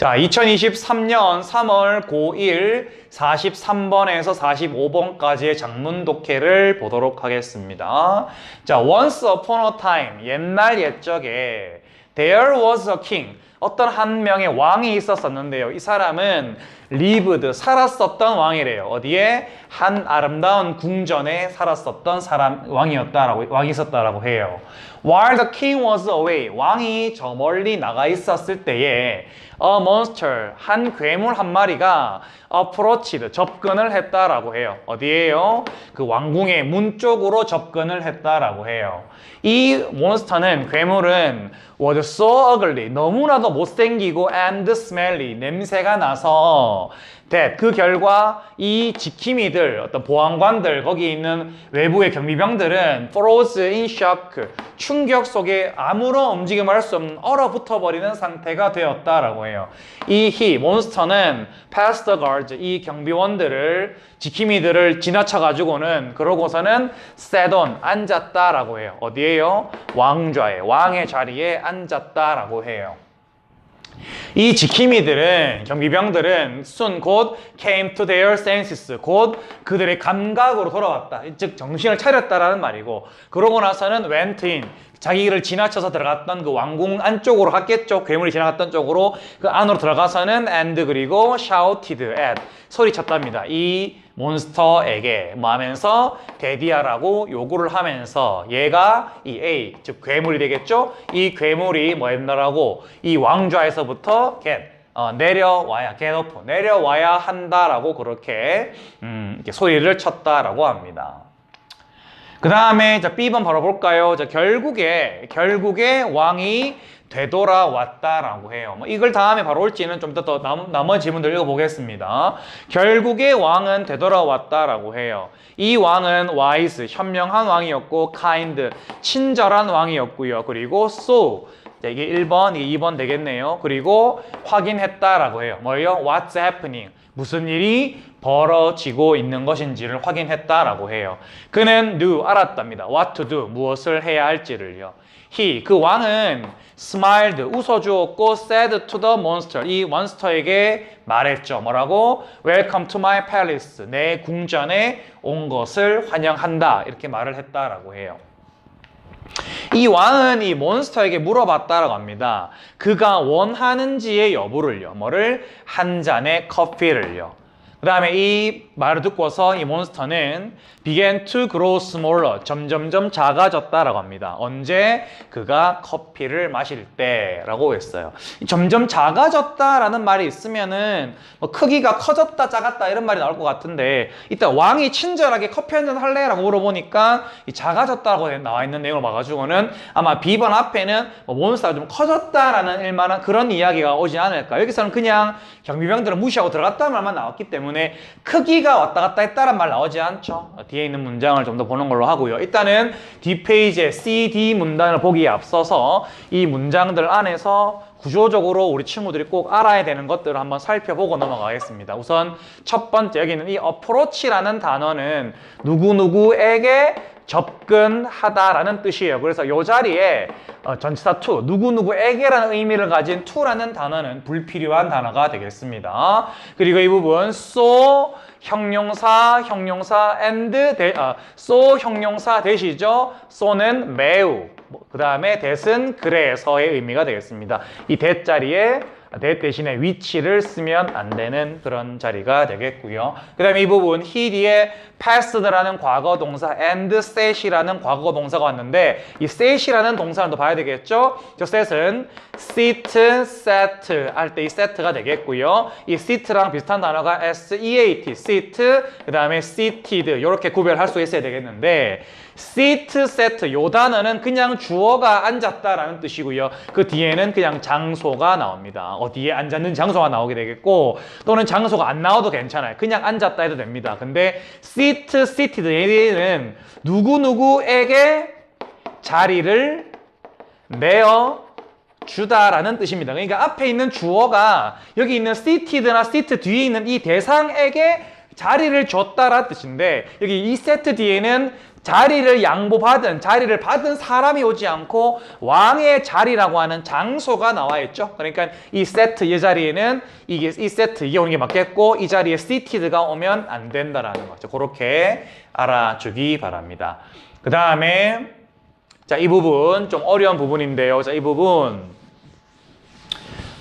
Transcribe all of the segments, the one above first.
자, 2023년 3월 고1 43번에서 45번까지의 장문 독해를 보도록 하겠습니다. 자, once upon a time, 옛날 옛적에 there was a king. 어떤 한 명의 왕이 있었었는데요. 이 사람은 lived, 살았었던 왕이래요. 어디에? 한 아름다운 궁전에 살았었던 사람, 왕이었다라고, 왕이 있었다라고 해요. While the king was away, 왕이 저 멀리 나가 있었을 때에 a monster, 한 괴물 한 마리가 approached, 접근을 했다라고 해요. 어디에요? 그 왕궁의 문 쪽으로 접근을 했다라고 해요. 이 몬스터는 괴물은 was so ugly, 너무나도 못생기고 and smelly, 냄새가 나서 that 그 결과 이 지킴이들, 어떤 보안관들, 거기 있는 외부의 경비병들은 froze in shock, 충격 속에 아무런 움직임을 할 수 없는 얼어붙어 버리는 상태가 되었다라고 해요. 이 히, 몬스터는 past the guards, 이 경비원들을, 지킴이들을 지나쳐 가지고는 그러고서는 sat on, 앉았다라고 해요. 어디에요? 왕좌에, 왕의 자리에 앉았다라고 해요. 이 지킴이들은 경비병들은 soon 곧 came to their senses 곧 그들의 감각으로 돌아왔다. 즉 정신을 차렸다라는 말이고 그러고 나서는 went in 자기를 지나쳐서 들어갔던 그 왕궁 안쪽으로 갔겠죠. 괴물이 지나갔던 쪽으로 그 안으로 들어가서는 and 그리고 shouted at 소리쳤답니다. 이 몬스터에게 뭐 하면서 데디아라고 요구를 하면서 얘가 이 A 즉 괴물이 되겠죠? 이 괴물이 뭐 했나라고 이 왕좌에서부터 get 어, 내려와야 get up 내려와야 한다라고 그렇게 음, 소리를 쳤다라고 합니다. 그 다음에 자 B번 바로 볼까요? 자 결국에 결국에 왕이 되돌아왔다라고 해요. 뭐 이걸 다음에 바로 올지는 좀 더 더 나머지 지문들 읽어보겠습니다. 결국에 왕은 되돌아왔다라고 해요. 이 왕은 wise, 현명한 왕이었고 kind, 친절한 왕이었고요. 그리고 so, 자, 이게 1번, 이게 2번 되겠네요. 그리고 확인했다라고 해요. 뭐예요? What's happening? 무슨 일이 벌어지고 있는 것인지를 확인했다라고 해요. 그는 knew, 알았답니다. What to do, 무엇을 해야 할지를요. He, 그 왕은 smiled, 웃어주었고 said to the monster, 이 몬스터에게 말했죠. 뭐라고? Welcome to my palace, 내 궁전에 온 것을 환영한다. 이렇게 말을 했다라고 해요. 이 왕은 이 몬스터에게 물어봤다라고 합니다. 그가 원하는지의 여부를요. 뭐를? 한 잔의 커피를요. 그 다음에 이 말을 듣고서 이 몬스터는 began to grow smaller. 점점점 작아졌다라고 합니다. 언제? 그가 커피를 마실 때라고 했어요. 점점 작아졌다라는 말이 있으면은 뭐 크기가 커졌다, 작았다 이런 말이 나올 것 같은데 이따 왕이 친절하게 커피 한 잔 할래라고 물어보니까 이 작아졌다고 나와 있는 내용을 봐가지고는 아마 B번 앞에는 뭐 몬스터가 좀 커졌다라는 일만한 그런 이야기가 오지 않을까. 여기서는 그냥 경비병들은 무시하고 들어갔다는 말만 나왔기 때문에 크기가 왔다 갔다 했다는 말 나오지 않죠. 뒤에 있는 문장을 좀 더 보는 걸로 하고요. 일단은 뒷페이지에 CD 문단을 보기에 앞서서 이 문장들 안에서 구조적으로 우리 친구들이 꼭 알아야 되는 것들을 한번 살펴보고 넘어가겠습니다. 우선 첫 번째 여기는 이 approach라는 단어는 누구누구에게 접근하다라는 뜻이에요. 그래서 이 자리에 어, 전치사 to, 누구누구에게라는 의미를 가진 to라는 단어는 불필요한 단어가 되겠습니다. 그리고 이 부분 so 형용사, 형용사 and 대, 아, so 형용사 대시죠. so는 매우, 그 다음에 that은 그래서의 의미가 되겠습니다. 이 that 자리에 that 대신에 위치를 쓰면 안 되는 그런 자리가 되겠고요. 그 다음에 이 부분 he 뒤에 passed라는 과거 동사 and set이라는 과거 동사가 왔는데 이 set이라는 동사를 또 봐야 되겠죠. 저 set은 sit, set 할 때 이 set가 되겠고요. 이 sit랑 비슷한 단어가 s-e-a-t, sit, 그 다음에 seated 이렇게 구별할 수 있어야 되겠는데 sit, set 요 단어는 그냥 주어가 앉았다라는 뜻이고요. 그 뒤에는 그냥 장소가 나옵니다. 어디에 앉았는 장소가 나오게 되겠고 또는 장소가 안 나와도 괜찮아요. 그냥 앉았다 해도 됩니다. 근데 sit, seated 얘는 누구누구에게 자리를 내어 주다라는 뜻입니다. 그러니까 앞에 있는 주어가 여기 있는 seated나 sit 뒤에 있는 이 대상에게 자리를 줬다라는 뜻인데 여기 이 세트 뒤에는 자리를 양보받은 자리를 받은 사람이 오지 않고 왕의 자리라고 하는 장소가 나와 있죠. 그러니까 이 세트 이 자리에는 이게 이 세트 이게 오는 게 맞겠고 이 자리에 시티드가 오면 안 된다라는 거죠. 그렇게 알아주기 바랍니다. 그 다음에 자 이 부분 좀 어려운 부분인데요. 자 이 부분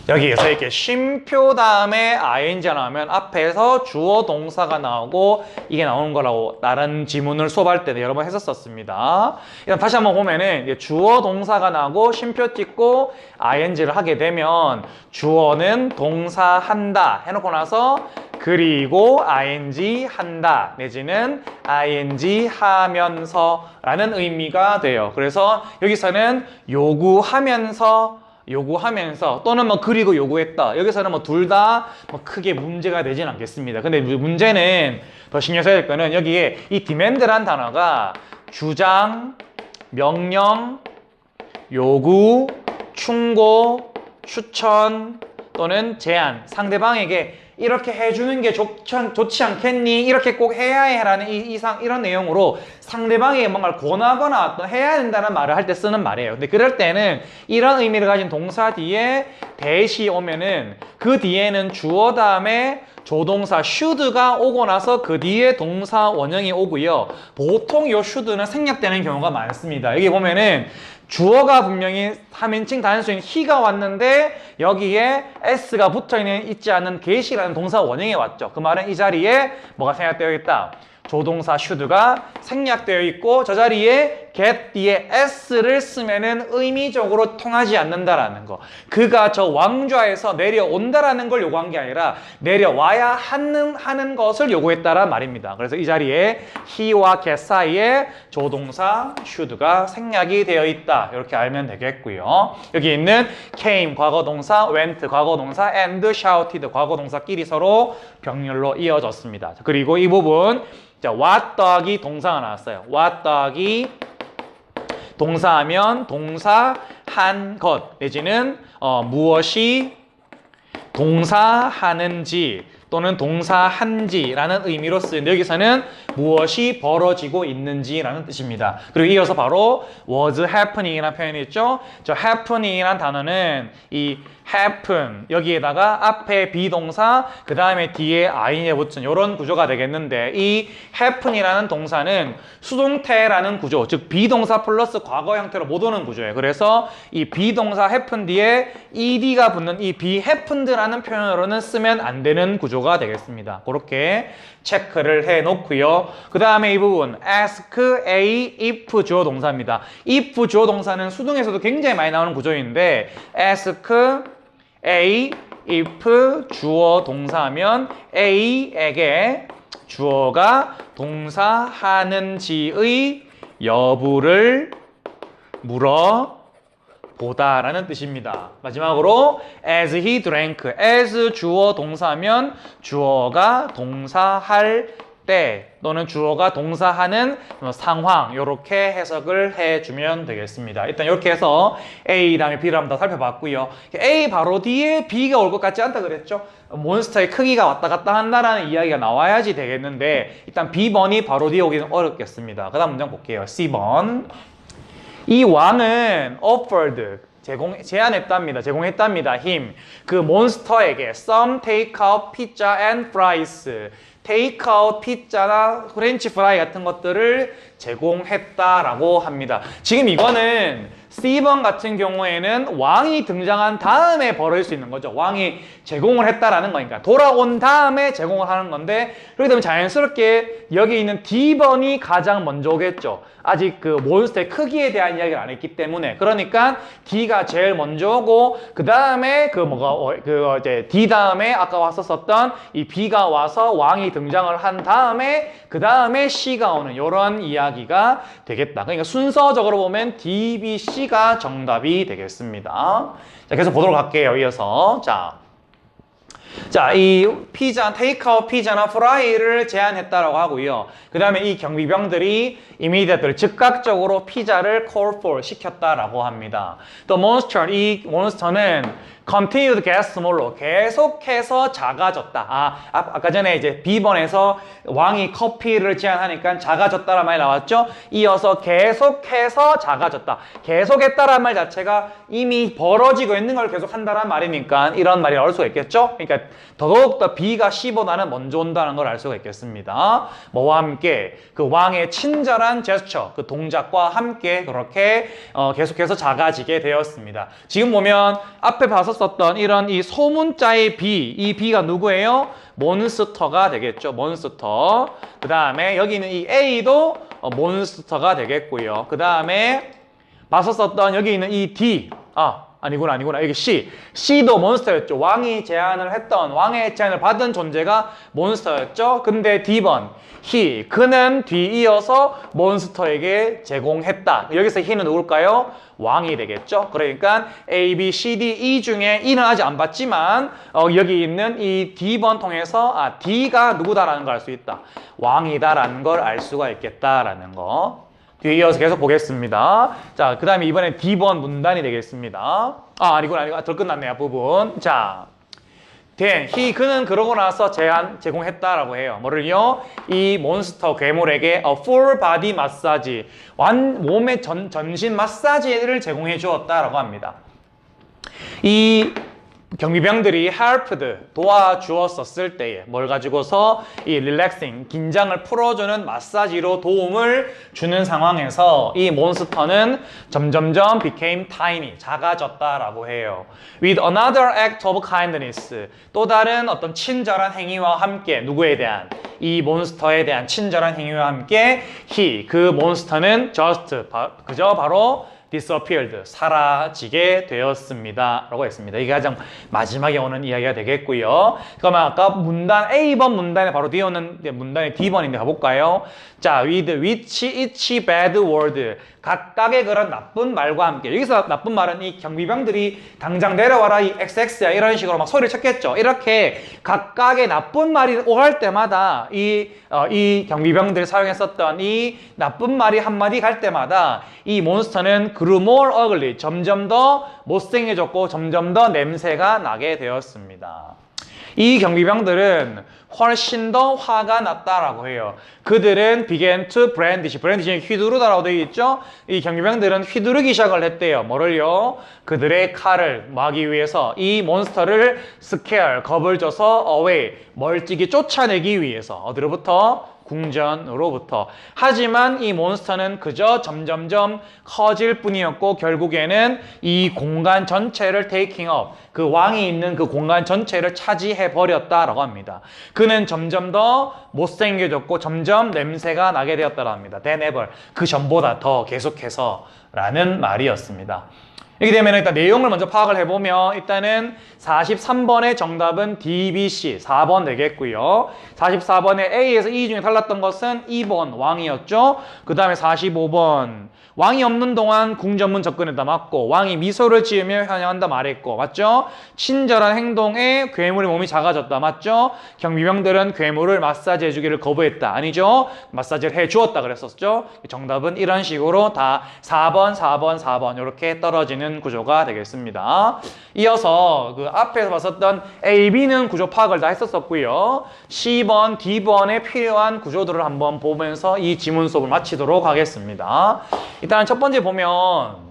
여기에서 이렇게 쉼표 다음에 ing가 나오면 앞에서 주어 동사가 나오고 이게 나오는 거라고 다른 지문을 수업할 때 여러 번 했었습니다. 일단 다시 한번 보면은 주어 동사가 나오고 쉼표 찍고 ing를 하게 되면 주어는 동사 한다 해놓고 나서 그리고 ing 한다 내지는 ing 하면서 라는 의미가 돼요. 그래서 여기서는 요구하면서 요구하면서 또는 뭐 그리고 요구했다. 여기서는 뭐 둘 다 뭐 크게 문제가 되진 않겠습니다. 근데 문제는 더 신경 써야 될 거는 여기에 이 demand란 단어가 주장, 명령, 요구, 충고, 추천 또는 제안 상대방에게 이렇게 해주는 게 좋지, 않- 않겠니? 이렇게 꼭 해야 해라는 이, 이상 이런 내용으로 상대방에게 뭔가를 권하거나 어떤 해야 된다는 말을 할 때 쓰는 말이에요. 근데 그럴 때는 이런 의미를 가진 동사 뒤에 대시 오면은 그 뒤에는 주어 다음에 조동사 should가 오고 나서 그 뒤에 동사 원형이 오고요. 보통 이 should는 생략되는 경우가 많습니다. 여기 보면은 주어가 분명히 3인칭 단수인 he가 왔는데 여기에 s가 붙어있는 있지 않은 get이라는 동사 원형이 왔죠. 그 말은 이 자리에 뭐가 생략되어 있다. 조동사 should가 생략되어 있고 저 자리에 get 뒤에 s를 쓰면은 의미적으로 통하지 않는다라는 거. 그가 저 왕좌에서 내려온다라는 걸 요구한 게 아니라 내려와야 하는 하는 것을 요구했다란 말입니다. 그래서 이 자리에 he와 get 사이에 조동사 should가 생략이 되어 있다. 이렇게 알면 되겠고요. 여기 있는 came 과거 동사, went 과거 동사, and shouted 과거 동사끼리 서로 병렬로 이어졌습니다. 그리고 이 부분 자, what 더하기 동사가 나왔어요. what 더하기 동사하면 동사 한 것 내지는 어, 무엇이 동사하는지 또는 동사 한지라는 의미로 쓰는데 여기서는 무엇이 벌어지고 있는지라는 뜻입니다. 그리고 이어서 바로 was happening이라는 표현이 있죠. 저 happening이라는 단어는 이 happen 여기에다가 앞에 비동사 그 다음에 뒤에 ing에 붙은 이런 구조가 되겠는데 이 happen이라는 동사는 수동태라는 구조 즉 비동사 플러스 과거 형태로 못 오는 구조예요 그래서 이 비동사 happen 뒤에 ed가 붙는 이 be happened라는 표현으로는 쓰면 안 되는 구조 가 되겠습니다. 그렇게 체크를 해 놓고요. 그 다음에 이 부분 ask a if 주어 동사입니다. if 주어 동사는 수동에서도 굉장히 많이 나오는 구조인데 ask A if 주어 동사면 A에게 주어가 동사하는지의 여부를 물어 보다라는 뜻입니다. 마지막으로 as he drank as 주어 동사면 주어가 동사할 때 또는 주어가 동사하는 상황 이렇게 해석을 해주면 되겠습니다. 일단 이렇게 해서 A 다음에 B를 한번 더 살펴봤고요. A 바로 뒤에 B가 올 것 같지 않다 그랬죠? 몬스터의 크기가 왔다 갔다 한다라는 이야기가 나와야지 되겠는데 일단 B번이 바로 뒤에 오기는 어렵겠습니다. 그 다음 문장 볼게요. C번 이 왕은 offered 제공 제안했답니다. 제공했답니다. 힘. 그 몬스터에게 some takeout pizza and fries. 테이크아웃 피자나 프렌치 프라이 같은 것들을 제공했다라고 합니다. 지금 이거는 C번 같은 경우에는 왕이 등장한 다음에 벌어질 수 있는 거죠. 왕이 제공을 했다라는 거니까 돌아온 다음에 제공을 하는 건데 그렇게 되면 자연스럽게 여기 있는 D번이 가장 먼저 오겠죠. 아직 그 몬스터의 크기에 대한 이야기를 안 했기 때문에 그러니까 D가 제일 먼저 오고 그 다음에 그 뭐가 어, 그 이제 D 다음에 아까 왔었었던 이 B가 와서 왕이 등장을 한 다음에 그 다음에 C가 오는 이런 이야기가 되겠다. 그러니까 순서적으로 보면 D, B, C가 정답이 되겠습니다. 자, 계속 보도록 할게요. 이어서 자. 자, 이 피자, 테이크아웃 피자나 프라이를 제안했다라고 하고요. 그 다음에 이 경비병들이 이미디어트를 즉각적으로 피자를 for 시켰다라고 합니다. 또 몬스터, 이 몬스터는 continue to get smaller. 계속해서 작아졌다. 아, 아, 아까 전에 이제 B번에서 왕이 커피를 제안하니까 작아졌다라는 말이 나왔죠? 이어서 계속해서 작아졌다. 계속했다라는 말 자체가 이미 벌어지고 있는 걸 계속한다라는 말이니까 이런 말이 나올 수가 있겠죠? 그러니까 더더욱더 B가 C보다는 먼저 온다는 걸 알 수가 있겠습니다. 뭐와 함께 그 왕의 친절한 제스처, 그 동작과 함께 그렇게 어, 계속해서 작아지게 되었습니다. 지금 보면 앞에 봐서 썼던 이런 이 소문자의 B, 이 B가 누구예요? 몬스터가 되겠죠. 몬스터. 그 다음에 여기 있는 이 A도 어, 몬스터가 되겠고요. 그 다음에 썼던 여기 있는 이 D, 아 아니구나 아니구나 여기 C, C도 몬스터였죠. 왕이 제안을 했던 왕의 제안을 받은 존재가 몬스터였죠. 근데 D번 he, 그는 뒤이어서 몬스터에게 제공했다. 여기서 he는 누굴까요? 왕이 되겠죠. 그러니까 A, B, C, D, E 중에 E는 아직 안 봤지만 어, 여기 있는 이 D번 통해서 아 D가 누구다라는 걸 알 수 있다. 왕이다라는 걸 알 수가 있겠다라는 거. 뒤에 이어서 계속 보겠습니다. 자, 그 다음에 이번엔 D번 문단이 되겠습니다. 아, 아니구나, 아니구나. 덜 끝났네요, 앞부분. 자, then, he, 그는 그러고 나서 제안, 제공했다라고 해요. 뭐를요? 이 몬스터 괴물에게 a full body 마사지, 완, 몸의 전, 전신 마사지를 제공해 주었다라고 합니다. 이 경비병들이 helped 도와주었었을 때에 뭘 가지고서 이 relaxing 긴장을 풀어주는 마사지로 도움을 주는 상황에서 이 몬스터는 점점점 became tiny 작아졌다라고 해요. With another act of kindness 또 다른 어떤 친절한 행위와 함께 누구에 대한 이 몬스터에 대한 친절한 행위와 함께 he 그 몬스터는 just 바, 그저 바로 disappeared 사라지게 되었습니다. 라고 했습니다. 이게 가장 마지막에 오는 이야기가 되겠고요. 그러면 아까 문단 A번 문단에 바로 뒤에 오는 문단의 D번인데 가볼까요 자 with which each bad word. 각각의 그런 나쁜 말과 함께. 여기서 나쁜 말은 이 경비병들이 당장 내려와라 이 XX야 이런 식으로 막 소리를 쳤겠죠. 이렇게 각각의 나쁜 말이 오갈 때마다 이, 어, 이 경비병들이 사용했었던 이 나쁜 말이 한마디 갈 때마다 이 몬스터는 grew more ugly 점점 더 못생겨졌고 점점 더 냄새가 나게 되었습니다. 이 경비병들은 훨씬 더 화가 났다라고 해요. 그들은 began to brandish. brandish 휘두르다라고 되어 있죠. 이 경비병들은 휘두르기 시작을 했대요. 뭐를요? 그들의 칼을 막기 위해서 이 몬스터를 scare, 겁을 줘서 away, 멀찍이 쫓아내기 위해서 어디로부터? 궁전으로부터. 하지만 이 몬스터는 그저 점점점 커질 뿐이었고 결국에는 이 공간 전체를 up, 그 왕이 있는 그 공간 전체를 차지해 버렸다라고 합니다. 그는 점점 더 못생겨졌고 점점 냄새가 나게 되었다고 합니다. ever. 그 전보다 더 계속해서 라는 말이었습니다. 이렇게 되면 일단 내용을 먼저 파악을 해보면 일단은 43번의 정답은 DBC 4번 되겠고요. 44번에 A에서 E 중에 달랐던 것은 2번 왕이었죠. 그 다음에 45번 왕이 없는 동안 궁전문 접근했다 맞고 왕이 미소를 지으며 환영한다 말했고 맞죠? 친절한 행동에 괴물의 몸이 작아졌다 맞죠? 경비병들은 괴물을 마사지 해주기를 거부했다 아니죠? 마사지를 해주었다 그랬었죠? 정답은 이런 식으로 다 4번 4번 4번 이렇게 떨어지는 구조가 되겠습니다. 이어서 그 앞에서 봤었던 A, B는 구조 파악을 다 했었었고요. C번, D번에 필요한 구조들을 한번 보면서 이 지문 수업을 마치도록 하겠습니다. 일단 첫 번째 보면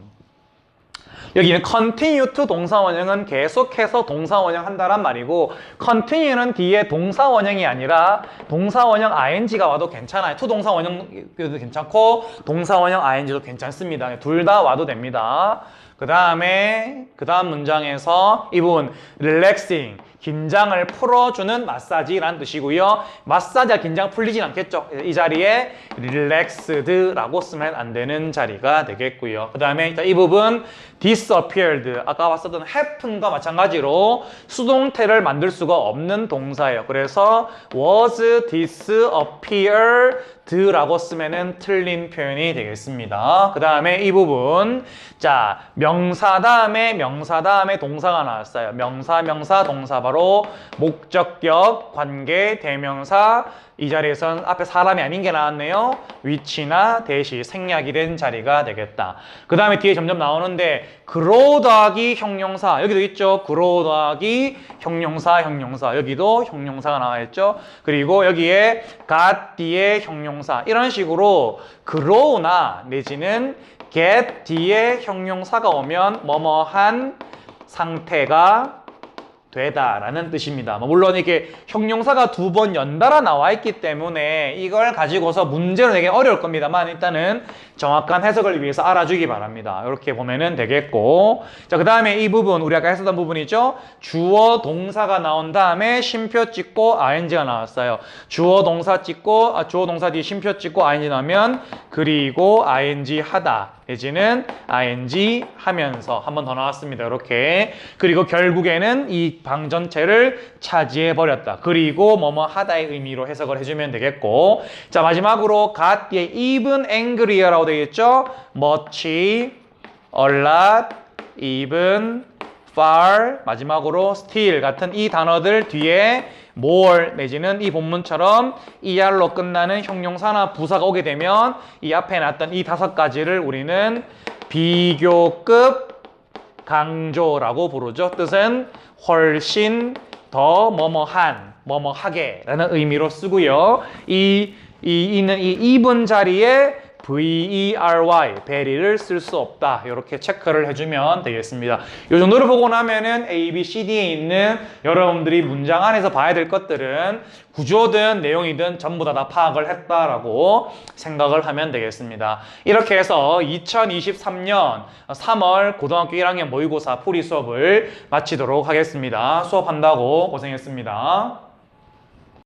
여기는 continue to 동사원형은 계속해서 동사원형 한다란 말이고 continue는 뒤에 동사원형이 아니라 동사원형 ing가 와도 괜찮아요. to 동사원형도 괜찮고 동사원형 ing도 괜찮습니다. 둘 다 와도 됩니다. 그 다음에 그 다음 문장에서 이 부분 relaxing 긴장을 풀어주는 마사지라는 뜻이고요. 마사지가 긴장 풀리진 않겠죠. 이 자리에 relaxed라고 쓰면 안 되는 자리가 되겠고요. 그 다음에 이 부분 disappeared 아까 봤었던 happen과 마찬가지로 수동태를 만들 수가 없는 동사예요. 그래서 was disappeared라고 쓰면은 틀린 표현이 되겠습니다. 그 다음에 이 부분 자 명사 다음에 명사 다음에 동사가 나왔어요. 명사 명사 동사 바로 목적격 관계 대명사 이 자리에선 앞에 사람이 아닌 게 나왔네요. 위치나 대시, 생략이 된 자리가 되겠다. 그 다음에 뒤에 점점 나오는데 grow 더하기 형용사 여기도 있죠. grow 더하기 형용사, 형용사 여기도 형용사가 나와 있죠. 그리고 여기에 got 뒤에 형용사 이런 식으로 grow나 내지는 get 뒤에 형용사가 오면 뭐뭐한 상태가 되다라는 뜻입니다. 뭐 물론 이게 형용사가 두 번 연달아 나와 있기 때문에 이걸 가지고서 문제로 내기 어려울 겁니다만 일단은 정확한 해석을 위해서 알아주기 바랍니다. 이렇게 보면은 되겠고 자그 다음에 이 부분 우리 아까 했었던 부분이죠. 주어 동사가 나온 다음에 쉼표 찍고 ing가 나왔어요. 주어 동사 찍고 아, 주어 동사 뒤에 쉼표 찍고 ing 나면 그리고 ing 하다 내지는 ing 하면서 한 번 더 나왔습니다. 이렇게 그리고 결국에는 이방 전체를 차지해 버렸다. 그리고 뭐뭐 하다의 의미로 해석을 해주면 되겠고 자 마지막으로 got 뒤에 even angry라고 되겠죠. much, a lot, even, far 마지막으로 still 같은 이 단어들 뒤에 more 내지는 이 본문처럼 er로 끝나는 형용사나 부사가 오게 되면 이 앞에 놨던 이 다섯 가지를 우리는 비교급 강조라고 부르죠. 뜻은 훨씬 더 뭐뭐한, 뭐뭐하게라는 의미로 쓰고요. 이, 이 있는 이 even 자리에 V-E-R-Y, very를 쓸 수 없다. 이렇게 체크를 해주면 되겠습니다. 이 정도를 보고 나면은 A, B, C, D에 있는 여러분들이 문장 안에서 봐야 될 것들은 구조든 내용이든 전부 다 다 파악을 했다라고 생각을 하면 되겠습니다. 이렇게 해서 2023년 3월 고등학교 1학년 모의고사 풀이 수업을 마치도록 하겠습니다. 수업한다고 고생했습니다.